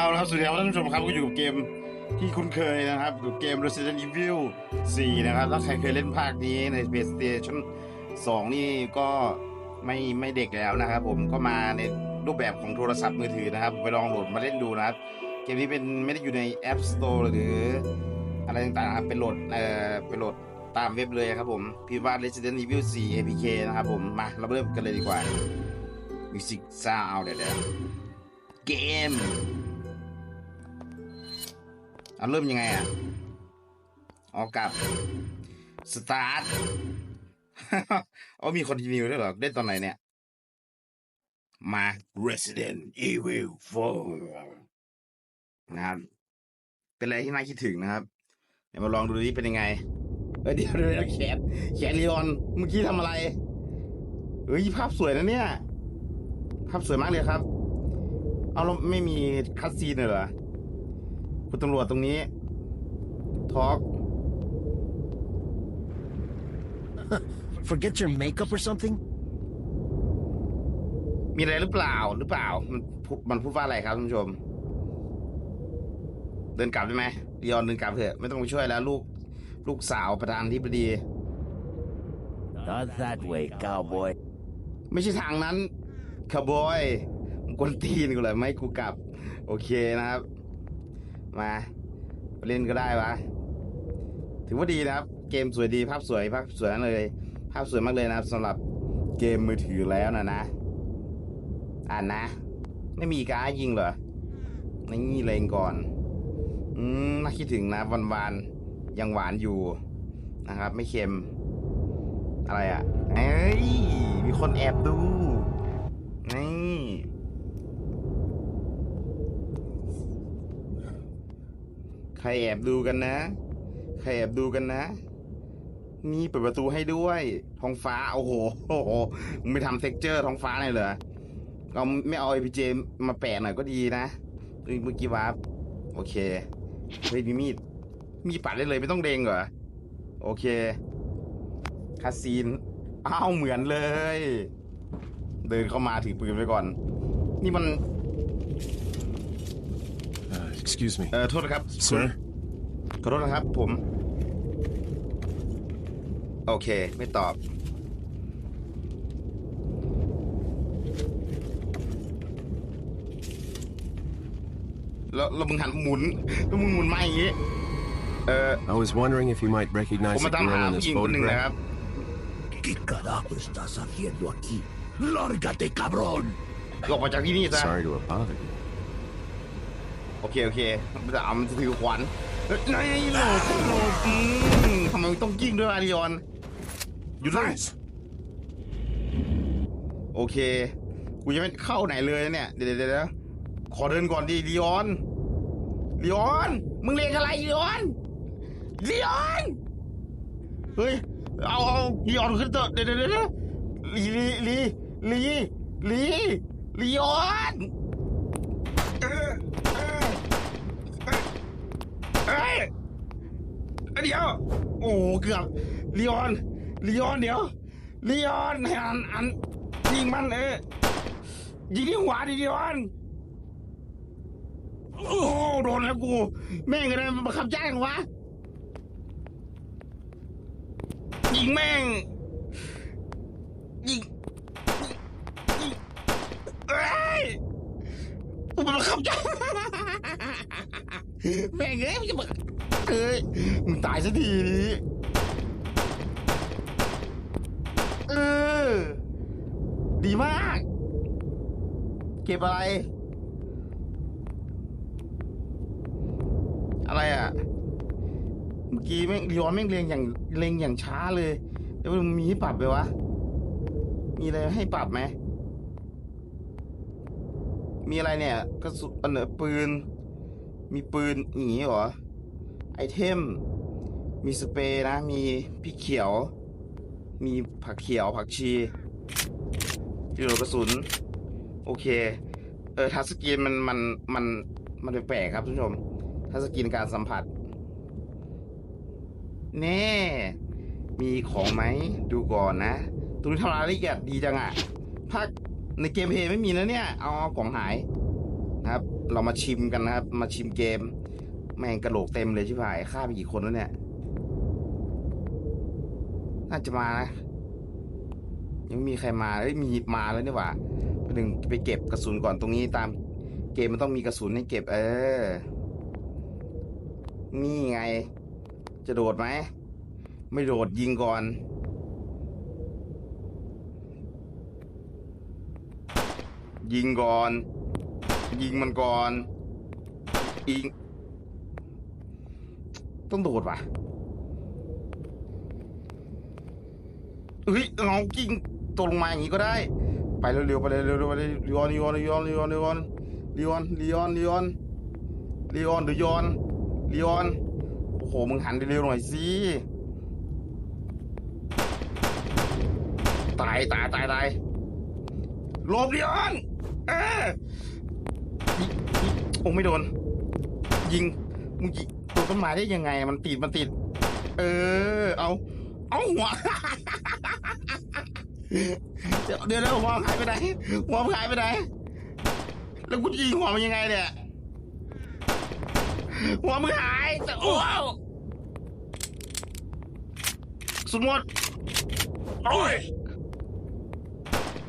เอาละครับสวัสดีครับท่านผู้ชมครับก็อยู่กับเกมที่คุ้นเคยนะครับกับเกม Resident Evil 4 นะครับถ้าใครเคยเล่นภาคนี้ใน PlayStation 2 นี่ก็ไม่ไม่เด็กแล้วนะครับ ผมก็มาในรูปแบบของโทรศัพท์มือถือนะครับไปลองโหลดมาเล่นดูนะครับ เกมนี้เป็นไม่ได้อยู่ใน App Store หรืออะไรต่างๆครับเป็นโหลดเอ่อเป็นโหลดตามเว็บเลยครับผมพิมพ์ว่า Resident Evil 4 APK นะครับผมมาเราเริ่มกันเลยดีกว่า Music Sound เดี๋ยวเดี๋ยวเกม เอาเริ่มยังไงอะออกกับสตาร์ทอ๋อมีคอนติเนียด้วยเหรอเล่นตอนไหนเนี่ย มา Resident Evil 4 นะครับ เป็นอะไรที่น่าคิดถึงนะครับ เดี๋ยวมาลองดูดิเป็นยังไงเอ้ยเดี๋ยวเดี๋ยวเดี๋ยวแขนแขนลีออนเมื่อกี้ทำอะไรเฮ้ยภาพสวยนะเนี่ย ภาพสวยมากเลยครับ เอาแล้วไม่มีคัดซีนเลยเหรอ คุณตำรวจตรงนี้ทอล์ก Forget your makeup or something? มีอะไรหรือเปล่าหรือเปล่า มันพูดมันพูดว่าอะไรครับท่านผู้ชม เดินกลับได้ไหมลีออนเดินกลับเถอะ ไม่ต้องไปช่วยแล้วลูกลูกสาวประธานที่ปดี Not that way, cowboy. ไม่ใช่ทางนั้นคาร์บอยมึงกวนตีนกูเลยไม่ให้กูกลับ โอเคนะครับ มาเล่นก็ได้วะถือว่าดีนะครับ เกมสวยดีภาพสวยภาพสวยเลย ภาพสวยมากเลยนะครับสำหรับเกมมือถือแล้วนะนะ อ่านนะ ไม่มีการยิงเหรอนี่เลงก่อน อืมน่าคิดถึงนะวันวานยังหวานอยู่นะครับ ไม่เค็ม อะไรอะ เอ้ย มีคนแอบดู นี่ ใครแอบดูกันนะ ใครแอบดูกันนะ นี่เปิดประตูให้ด้วยท้องฟ้า โอ้โหโอ้โหมึงไม่ทำเท็กเจอร์ท้องฟ้าหน่อยเหรอเอาไม่เอา APJ มาแปะหน่อยก็ดีนะเฮ้ยเมื่อกี้วาร์ปโอเคเฮ้ยมีมีด มีปัดได้เลยไม่ต้องเดงเหรอ โอเค คาซีนอ้าวเหมือนเลย เดินเข้ามาถือปืนไปก่อน นี่มัน excuse me. เออโทษนะครับ Sir? ขอโทษนะครับผม โอเค ไม่ตอบ แล้วแล้วมึงหันหมุนแล้วมึงหมุนมาอย่างงี้ เออ I was wondering if you might ผม recognize the มาตามหา girl in ผู้ this หญิงคนหนึ่งนะค photograph. รับ ¿Qué carajo estás haciendo aquí? ¡Lárgate, cabrón! ออกมาจากที่นี่ซะ Sorry to have bothered you. โอเค โอเคมันจะเอามันจะถือขวานเอ้ยนายโหลดโหลดอืมทำไมมึงต้องยิงด้วยอาริออนหยุดนะโอเค กูยังไม่เข้าไหนเลยนะเนี่ยเดี๋ยวเดี๋ยวเดี๋ยวขอเดินก่อนดิลีออนลีออน มึงเรียกอะไรลีออนลีออน เฮ้ย เอาเอาลีออนขึ้นเถอะเดี๋ยวเดี๋ยวเดี๋ยวลีลีลีลีลีลีออนเออเออเอ้ย เดี๋ยว โอ้เกือบลีออนลีออนเดี๋ยวลีออนอันอันยิงมันเออยิงที่หัวดิลีออนโอ้โดนแล้วกู แม่งอะไรมันบังคับจ้างวะยิงแม่งยิงยิงเอ้ยมันบังคับจ้างแม่งเอ้ยมันจะบัง เอ้ยมึงตายสักทีนี้เออดีมาก เก็บอะไร อะไรอะ เมื่อกี้แม่งย้อนแม่งเรียงอย่างเรียงอย่างช้าเลยแล้วมันมีให้ปรับไหมวะ มีอะไรให้ปรับไหม มีอะไรเนี่ยกระสุนอเนอปืน มีปืนอย่างงี้เหรอ ไอเทม มีสเปรย์นะ มีพริกเขียว มีผักเขียวผักชีที่โหลกระสุน โอเค เออทัสกรีนมันมันมันมันแปลกครับทุกผู้ชมทัสกรีนการสัมผัส แน่ มีของไหมดูก่อนนะตรงนี้ทำรายละเอียดดีจังอะภาคในเกมเพย์ไม่มีนะเนี่ยเอาเอาของหายนะครับ เรามาชิมกันนะครับ มาชิมเกม แม่งกระโหลกเต็มเลยชิบหายฆ่าไปกี่คนแล้วเนี่ย น่าจะมานะ ยังไม่มีใครมาเอ้ยมีมาแล้วนี่หว่าไปหนึ่งไปเก็บกระสุนก่อนตรงนี้ตาม เกมมันต้องมีกระสุนให้เก็บ เออ นี่ไง จะโดดไหม ไม่โดดยิงก่อนยิงก่อน ยิงมันก่อน ยิง ต้องโดดว่ะเฮ้ยน้องกิ้งตกลงมาอย่างนี้ก็ได้ ไปเร็วๆไปเร็วๆไปเร็วลีออนลีออนลีออนลีออนลีออนลีออนลีออนลีออนลีออนหรือยอนลีออนโอ้โหมึงหันเร็วๆหน่อยสิตายตายตายตายลบลีออนเออโอ้ไม่โดน ยิงมึงยิง ตัวต้นไม้ได้ยังไง มันติดมันติด เออ เอา เอาหัวเดี๋ยวเดี๋ยวเดี๋ยวหัวมันหายไปไหนหัวมันหายไปไหนแล้วกูยิงหัวมันยังไงเนี่ยหัวมึงหายจะโอ้วสุดหมดโอ้ย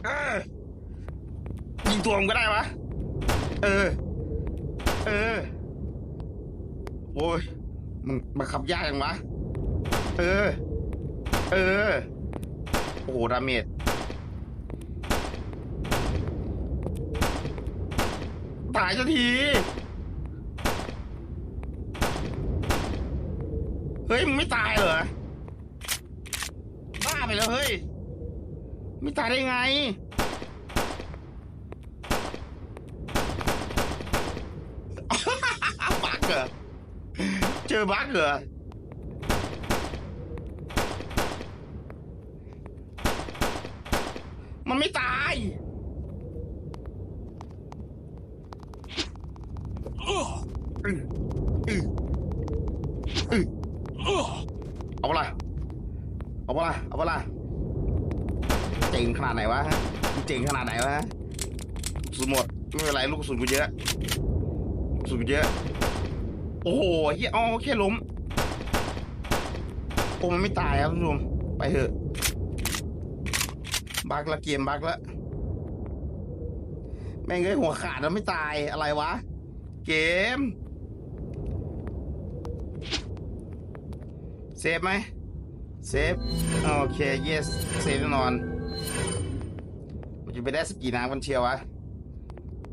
เออยิงตัวมันก็ได้ปะเออ เออ โอ้ยมันมันขับยากจังวะ เออ เออ โอ้โหดาเมจตายสักที เฮ้ย มึงไม่ตายเหรอ บ้าไปแล้วเฮ้ย ไม่ตายได้ไงบักเหรอ เจอบักเหรอมันไม่ตายอื้ออื้ออื้อเอาเปะล่าเอาเปะล่าเอาเปะล่าเจ๋งขนาดไหนวะเจ๋งขนาดไหนวะสุนหมดไม่เป็นไรลูกสุนกูเยอะลูกกระสุนกูเยอะ โอ้โหเฮียอ๋อแค่ล้มโอ้มันไม่ตายครับท่านผู้ชมไปเถอะ บักละเกมบักละแม่งเอ้ยหัวขาดแล้วไม่ตายอะไรวะ เกม เซฟไหมเซฟ โอเค yes เซฟแน่นอน มันจะไปได้สกกี่น้ำกันเชียววะ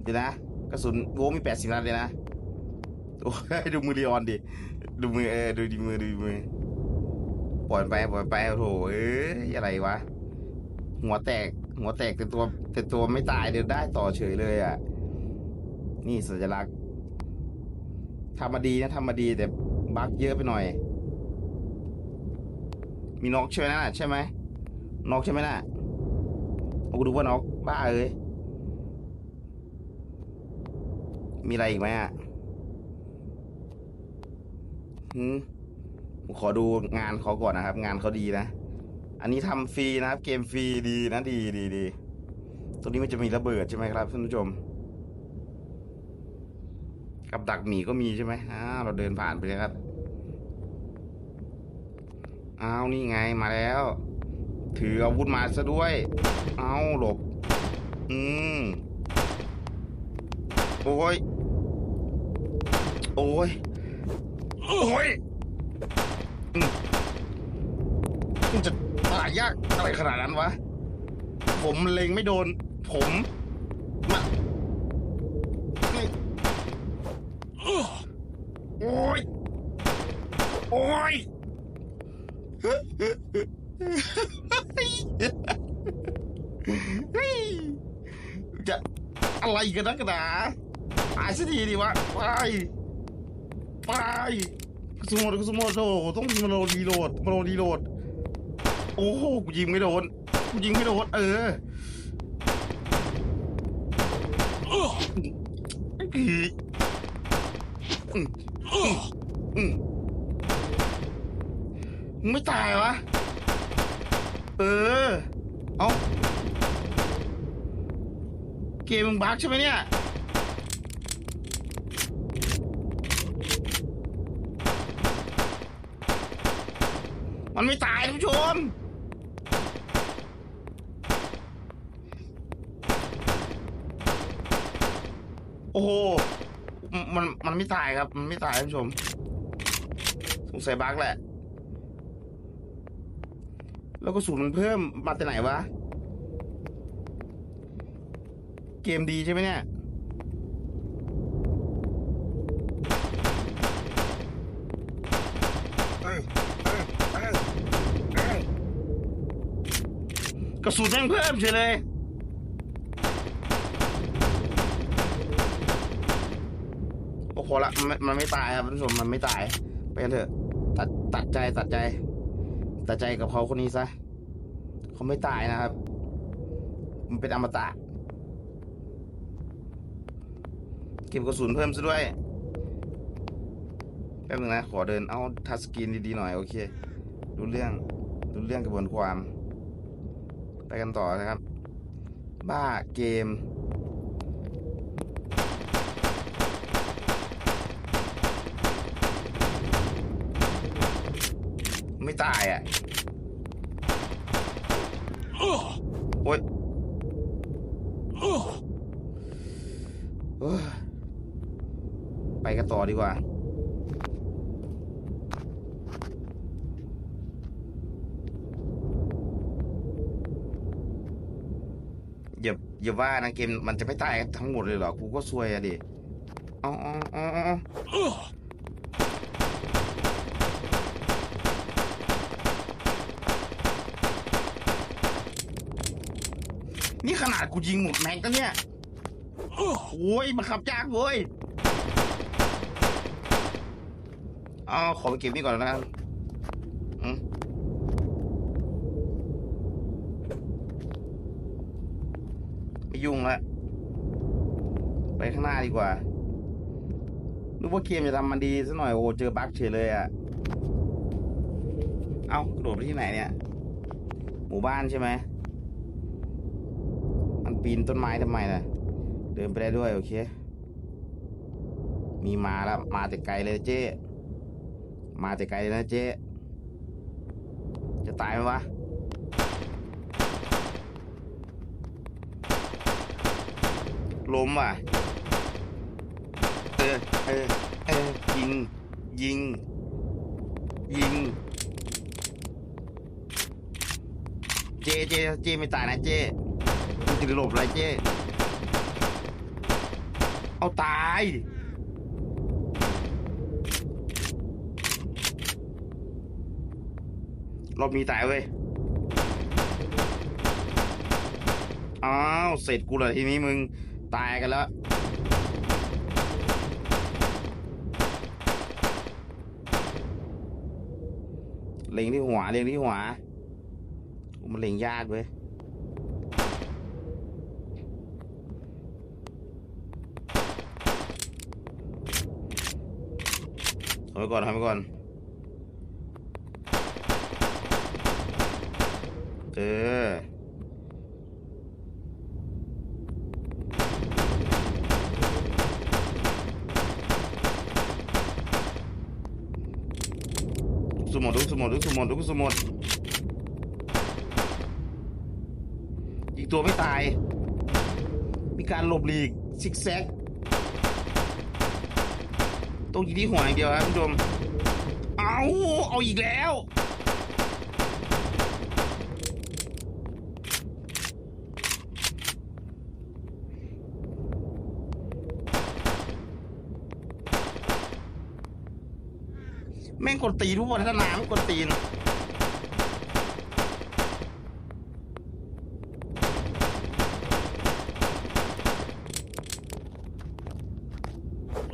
เดี๋ยวนะ กระสุนโว้มีแปดสิบนัดเลยนะ โอ้ยดูมือลีออนดิ ดูมือเออดูดีมือดูดีมือ ปล่อยไปปล่อยไปโอ้โถเอ้ยอะไรวะ หัวแตก หัวแตกแต่ตัวแต่ตัวไม่ตายเดินได้ต่อเฉยเลยอะ นี่สัญลักษณ์ทำมาดีนะทำมาดีแต่บั๊กเยอะไปหน่อย มีนกใช่ไหมน่ะใช่ไหมนกใช่ไหมน่ะโอ้กูดูว่านกบ้าเอ้ยมีอะไรอีกไหมอะ ผมขอดูงานเขาก่อนนะครับ งานเขาดีนะ อันนี้ทำฟรีนะครับ เกมฟรีดีนะดีดีดีตรงนี้มันจะมีระเบิดใช่ไหมครับท่านผู้ชม กับดักหมีก็มีใช่ไหมอ้าวเราเดินผ่านไปเลยครับอ้าวนี่ไงมาแล้ว ถืออาวุธมาซะด้วย เอาหลบ อืมโอ้ย โอ้ย โอ้ยมันจะตายยากอะไรขนาดนั้นวะ ผมเล็งไม่โดน ผมมาโอ้ย โอ้ยจะอะไรกันนักหนาตายสักทีดิวะไป ไปกระสุนหมดกระสุนหมดโอ้โหต้องมีมาโนรีโหลดมาโนรีโหลด โอ้โหกูยิงไม่โดนกูยิงไม่โดนเอออืมอืมอืมมึงไม่ตายวะ เออ เอาเกมมึงบั๊กใช่ไหมเนี่ย มันไม่ตายท่านผู้ชม โอ้โห มัน มันไม่ตายครับ มันไม่ตายท่านผู้ชม สงสัยบั๊กแหละ แล้วก็สูนมันเพิ่มมาแต่ไหนวะ เกมดีใช่ไหมเนี่ย ก ระสุนแม่งเพิ่มเฉยเลย โอ้พอละมันม่มันไม่ตายครับท่านผู้ชมมันไม่ตาย ไปกันเถอะ ตัดตัดใจตัดใจ ตัดใจกับเขาคนนี้ซะเขาไม่ตายนะครับ มันเป็นอมตะ เก็บกระสุนเพิ่มซะด้วยแป๊บนึงนะ ขอเดินเอาทัชสกรีนดีๆหน่อย โอเคดูเรื่องดูเรื่องกระบวนความ ไปกันต่อนะครับ บ้าเกม ไม่ตายอะ โอ๊ยเอ้ยไปกันต่อดีกว่า อย่าอย่าว่านะเกมมันจะไม่ตายทั้งหมดเลยเหรอ กูก็ซวยอะดิเอาเอาเอาเอานี่ขนาดกูยิงหมดแม็กซ์แล้วเนี่ย โอ้ยมันขับยากเว้ยเอาขอไปเก็บนี่ก่อนแล้วกันอืม ไม่ ยุ่งละไปข้างหน้าดีกว่านึกว่าเกมจะทำมันดีซะหน่อยโอ้เจอบั๊กเฉยเลยอะ่ะ เอ้ากระโดดไปที่ไหนเนี่ย หมู่บ้านใช่ไหม มันปีนต้นไม้ทำไมน่ะ เดินไปได้ด้วยโอเค มีมาแล้วมาแต่ไกลเลยเจ๊ มาแต่ไกลเลยนะเจ๊ จะตายไหมวะ ล้มว่ะ เออ เออ เออ ยิง ยิง ยิง เจ เจ เจไม่ตายนะเจมึงจะหลบอะไรเจ เอาตายรอบนี้ตายเว้ย อ้าว เสร็จกูเลยทีนี้มึง ตายกันแล้ว เล็งที่หัว เล็งที่หัว มันเล็งยากเว้ยทำไปก่อนทำไปก่อน เออ สมดทุกสมดทุกสมดทุกสมดอีกตัวไม่ตาย มีการหลบหลีกซิกแซกต้องยิงที่หัวอย่างเดียวครับคุณผู้ชมเอาเอาอีกแล้ว แม่งกดตีทุกวันถ้าน้ำกดตีน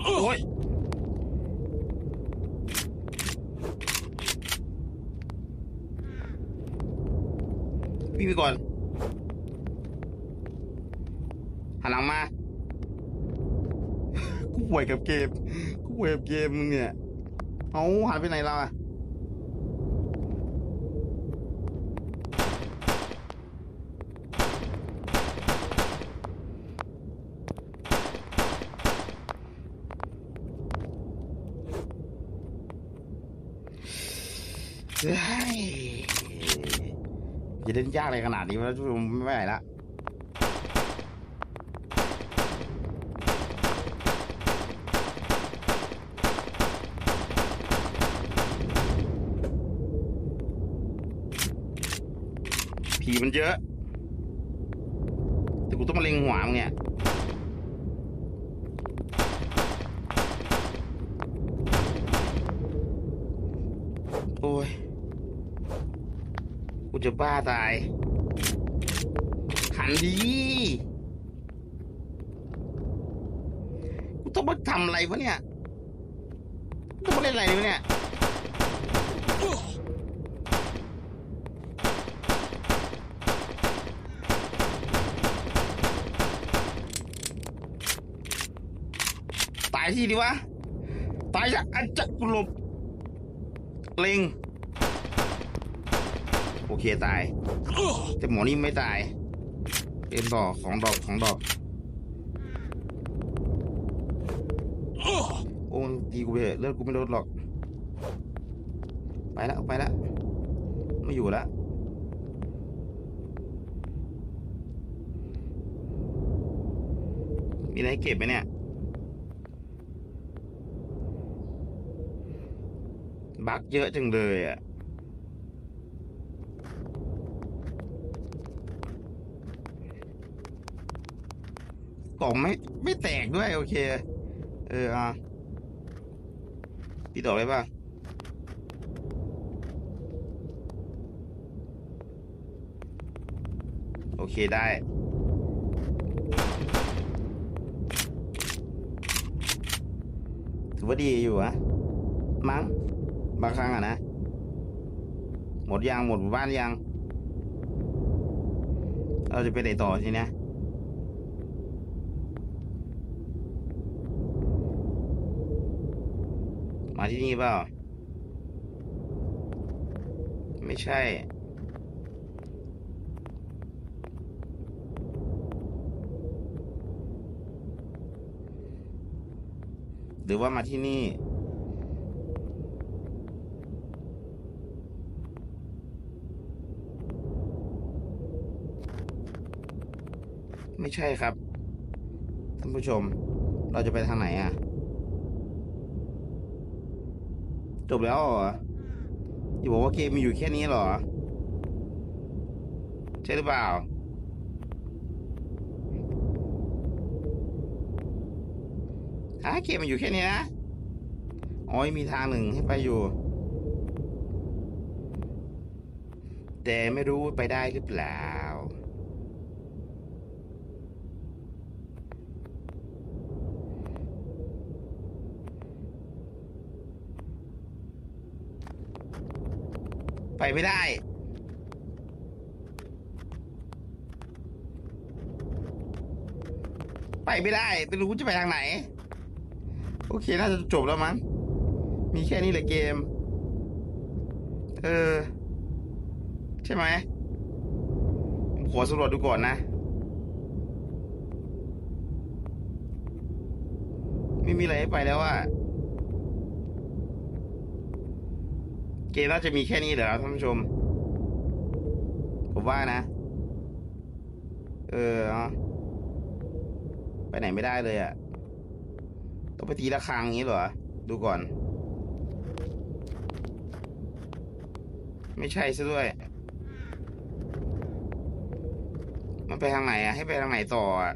โอ้ยวิ่ไปก่อนหันหลังมา กูห่วยกับเกม กูห่วยกับเกมมึงเนี่ย เอาหายไปไหนเราอะจะเล่นยากอะไรขนาดนี้วะท่านผู้ชมไม่ไหวละ ผีมันเยอะ แต่กูต้องมาเล็งหัวมึงเนี่ยโอ้ย กูจะบ้าตาย หันดี กูต้องมาทำอะไรวะเนี่ยกูต้องมาเล่นอะไรวะเนี่ย ตายที่ดีวะ ตายจากอันจักกุลบเล็ง โอเคตาย แต่หมอนี่ไม่ตาย เป็นดอกของดอกของดอก โอ้ตีกูไปเถอะเลือดกูไม่ลดหรอก ไปแล้วไปแล้วไม่อยู่แล้วมีอะไรให้เก็บไหมเนี่ย บักเยอะจังเลยอะกล่องไม่ไม่แตกด้วย โอเค เอออะพี่ต่อได้ป่ะโอเคได้ถือว่าดีอยู่อะมั้ง บางครั้งอะนะ หมดยังหมดหมู่บ้านยัง เราจะไปไหนต่อทีเนี้ยมาที่นี่เปล่า ไม่ใช่หรือว่ามาที่นี่ ไม่ใช่ครับ ท่านผู้ชม เราจะไปทางไหนอะ จบแล้วเหรออย่าบอกว่าเกมมีอยู่แค่นี้เหรอ ใช่หรือเปล่า ฮะเกมมันอยู่แค่นี้นะอ๋อมีทางหนึ่งให้ไปอยู่ แต่ไม่รู้ไปได้หรือเปล่า ไปไม่ได้ไปไม่ได้ไม่รู้จะไปทางไหน โอเค น่าจะจบแล้วมั้ง มีแค่นี้แหละเกม เออ ใช่ไหมผมขอสำรวจดูก่อนนะ ไม่มีอะไรให้ไปแล้วอะ เกมน่าจะมีแค่นี้เหรอครับท่านผู้ชม ผมว่านะ เออ ไปไหนไม่ได้เลยอะต้องไปตีระฆังอย่างนี้เหรอ ดูก่อน ไม่ใช่ซะด้วย มันไปทางไหนอะให้ไปทางไหนต่ออะ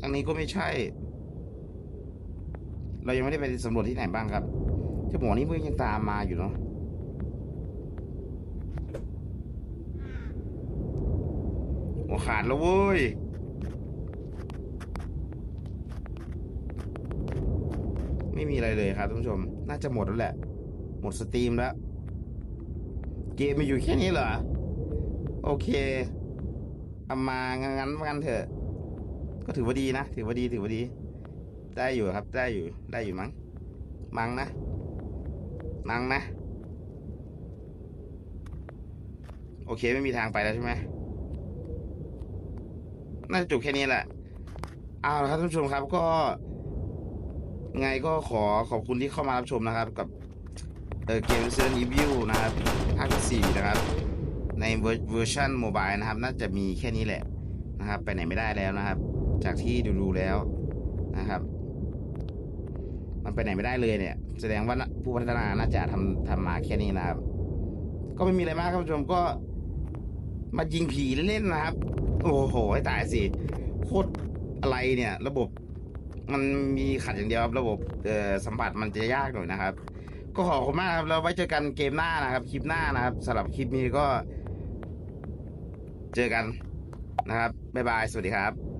ทางนี้ก็ไม่ใช่ เรายังไม่ได้ไปสำรวจที่ไหนบ้างครับเจ้าหมอนี่มึงยังตามมาอยู่เนาะหัวขาดแล้วเว้ยไม่มีอะไรเลยครับท่านผู้ชม น่าจะหมดแล้วแหละ หมดสตรีมแล้ว เกมมีอยู่แค่นี้เหรอ โอเคเอามางั้นงั้นเถอะ ก็ถือว่าดีนะ ถือว่าดี ถือว่าดี ได้อยู่ครับได้อยู่ได้อยู่มั้งมั้งนะมั้งนะ โอเคไม่มีทางไปแล้วใช่ไหมน่าจะจบแค่นี้แหละเอาละครับท่านผู้ชมครับก็ไงก็ขอขอบคุณที่เข้ามารับชมนะครับ กับเกม Resident Evil นะครับภาคที่สี่นะครับ ในเวอร์เวอร์ชันโมบายนะครับ น่าจะมีแค่นี้แหละนะครับ ไปไหนไม่ได้แล้วนะครับ จากที่ดูๆแล้วนะครับ มันไปไหนไม่ได้เลยเนี่ย แสดงว่าผู้พัฒนาน่าจะทำทำมาแค่นี้นะครับ ก็ไม่มีอะไรมากครับผู้ชมก็ มายิงผีเล่นๆนะครับ โอ้โหให้ตายสิโคตรอะไรเนี่ย ระบบ มันมีขัดอย่างเดียวครับระบบเอ่อสัมผัสมันจะยากหน่อยนะครับ ก็ขอบคุณมากครับแล้วไว้เจอกันเกมหน้านะครับ คลิปหน้านะครับสำหรับคลิปนี้ก็ เจอกันนะครับบ๊ายบายสวัสดีครับ